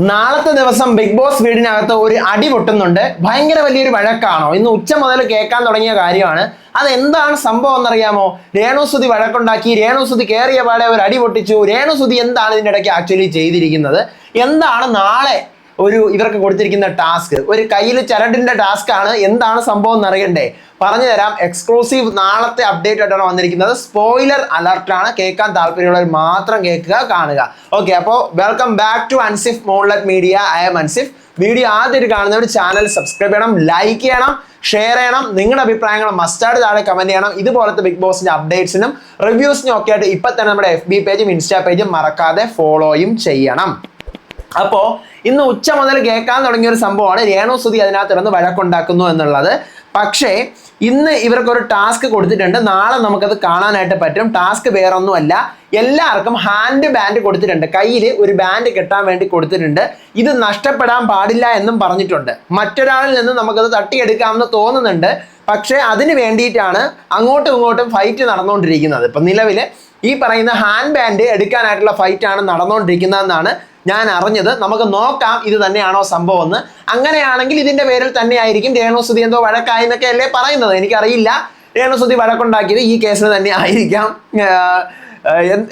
നാളത്തെ ദിവസം big boss വീടിനകത്ത് ഒരു അടി പൊട്ടുന്നുണ്ട്. ഭയങ്കര വലിയൊരു വഴക്കാണോ? ഇന്ന് ഉച്ച മുതൽ കേൾക്കാൻ തുടങ്ങിയ കാര്യമാണ്. അതെന്താണ് സംഭവം എന്നറിയാമോ? രേണുസുതി വഴക്കുണ്ടാക്കി രേണുസുതി കയറിയ പാടെ ഒരു അടി പൊട്ടിച്ചു. രേണുസുതി എന്താണ് ഇതിന്റെ ഇടയ്ക്ക് ആക്ച്വലി ചെയ്തിരിക്കുന്നത്? എന്താണ് നാളെ ഒരു ഇവർക്ക് കൊടുത്തിരിക്കുന്ന ടാസ്ക്. ഒരു കയ്യിൽ ചരടിന്റെ ടാസ്ക് ആണ്. എന്താണ് സംഭവം എന്നറിയണ്ടേ? പറഞ്ഞു തരാം. എക്സ്ക്ലൂസീവ് നാളത്തെ അപ്ഡേറ്റ് ആയിട്ടാണ് വന്നിരിക്കുന്നത്. സ്പോയിലർ അലർട്ടാണ് കേൾക്കാൻ താല്പര്യമുള്ളവർ മാത്രം കേൾക്കുക കാണുക. ഓക്കെ അപ്പോൾ welcome back to Ansif മോൺലറ്റ് media I am Ansif video ആദ്യമായിട്ട് കാണുന്നവർ ചാനൽ സബ്സ്ക്രൈബ് ചെയ്യണം ലൈക്ക് ചെയ്യണം ഷെയർ ചെയ്യണം. നിങ്ങളുടെ അഭിപ്രായങ്ങൾ മസ്റ്റാർഡ് താഴെ കമന്റ് ചെയ്യണം. ഇതുപോലത്തെ ബിഗ് ബോസിന്റെ അപ്ഡേറ്റ്സിനും റിവ്യൂസിനും ഒക്കെ ആയിട്ട് ഇപ്പൊ തന്നെ നമ്മുടെ എഫ് ബി പേജും ഇൻസ്റ്റാ പേജും മറക്കാതെ ഫോളോയും ചെയ്യണം. അപ്പോ ഇന്ന് ഉച്ച മുതൽ കേൾക്കാൻ തുടങ്ങിയ ഒരു സംഭവമാണ്. രേണുസുതി അതിനകത്ത് ഇറന്ന് വഴക്കുണ്ടാക്കുന്നു എന്നുള്ളത്. പക്ഷേ ഇന്ന് ഇവർക്കൊരു ടാസ്ക് കൊടുത്തിട്ടുണ്ട്. നാളെ നമുക്കത് കാണാനായിട്ട് പറ്റും. ടാസ്ക് വേറൊന്നുമല്ല. എല്ലാവർക്കും ഹാൻഡ് ബാൻഡ് കൊടുത്തിട്ടുണ്ട്. കയ്യിൽ ഒരു ബാൻഡ് കെട്ടാൻ വേണ്ടി കൊടുത്തിട്ടുണ്ട്. ഇത് നഷ്ടപ്പെടാൻ പാടില്ല എന്നും പറഞ്ഞിട്ടുണ്ട്. മറ്റൊരാളിൽ നിന്ന് നമുക്കത് തട്ടിയെടുക്കാമെന്ന് തോന്നുന്നുണ്ട്. പക്ഷേ അതിന് വേണ്ടിയിട്ടാണ് അങ്ങോട്ടും ഇങ്ങോട്ടും ഫൈറ്റ് നടന്നുകൊണ്ടിരിക്കുന്നത്. ഇപ്പം നിലവിൽ ഈ പറയുന്ന ഹാൻഡ് ബാൻഡ് എടുക്കാനായിട്ടുള്ള ഫൈറ്റ് ആണ് നടന്നുകൊണ്ടിരിക്കുന്നതെന്നാണ് ഞാൻ അറിഞ്ഞത്. നമുക്ക് നോക്കാം ഇത് തന്നെയാണോ സംഭവം എന്ന് അങ്ങനെയാണെങ്കിൽ ഇതിന്റെ പേരിൽ തന്നെയായിരിക്കും രേണു രേണുസുതി എന്തോ വഴക്കായി എന്നൊക്കെ അല്ലേ പറയുന്നത്. എനിക്കറിയില്ല. രേണുസുതി വഴക്കുണ്ടാക്കിയത് ഈ കേസിന് തന്നെ ആയിരിക്കാം.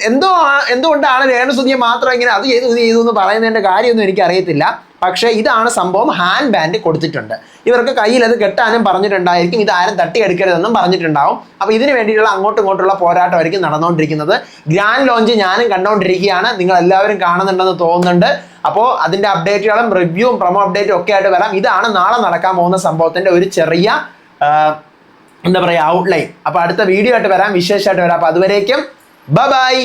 എന്ത്- എന്തുകൊണ്ടാണ് രേണുസുതിയെ മാത്രം ഇങ്ങനെ അത് ചെയ്തു ചെയ്തു എന്ന് പറയുന്നതിന്റെ കാര്യമൊന്നും എനിക്കറിയത്തില്ല പക്ഷേ ഇതാണ് സംഭവം ഹാൻഡ് ബാൻഡ് കൊടുത്തിട്ടുണ്ട്. ഇവർക്ക് കയ്യിൽ അത് കെട്ടാനും പറഞ്ഞിട്ടുണ്ടായിരിക്കും. ഇത് ആരും തട്ടിയെടുക്കരുതെന്നും പറഞ്ഞിട്ടുണ്ടാവും. അപ്പോൾ ഇതിന് വേണ്ടിയിട്ടുള്ള അങ്ങോട്ടും ഇങ്ങോട്ടുള്ള പോരാട്ടമായിരിക്കും നടന്നുകൊണ്ടിരിക്കുന്നത്. ഗ്രാൻഡ് ലോഞ്ച് ഞാനും കണ്ടുകൊണ്ടിരിക്കുകയാണ്. നിങ്ങൾ എല്ലാവരും കാണുന്നുണ്ടെന്ന് തോന്നുന്നുണ്ട്. അപ്പോൾ അതിന്റെ അപ്ഡേറ്റുകളും റിവ്യൂവും പ്രൊമോ അപ്ഡേറ്റും ഒക്കെ ആയിട്ട് വരാം. ഇതാണ് നാളെ നടക്കാൻ പോകുന്ന സംഭവത്തിന്റെ ഒരു ചെറിയ എന്താ പറയുക ഔട്ട്ലൈൻ അപ്പോൾ അടുത്ത വീഡിയോ ആയിട്ട് വരാം വിശേഷമായിട്ട് വരാം. അപ്പോൾ അതുവരേക്കും ബൈ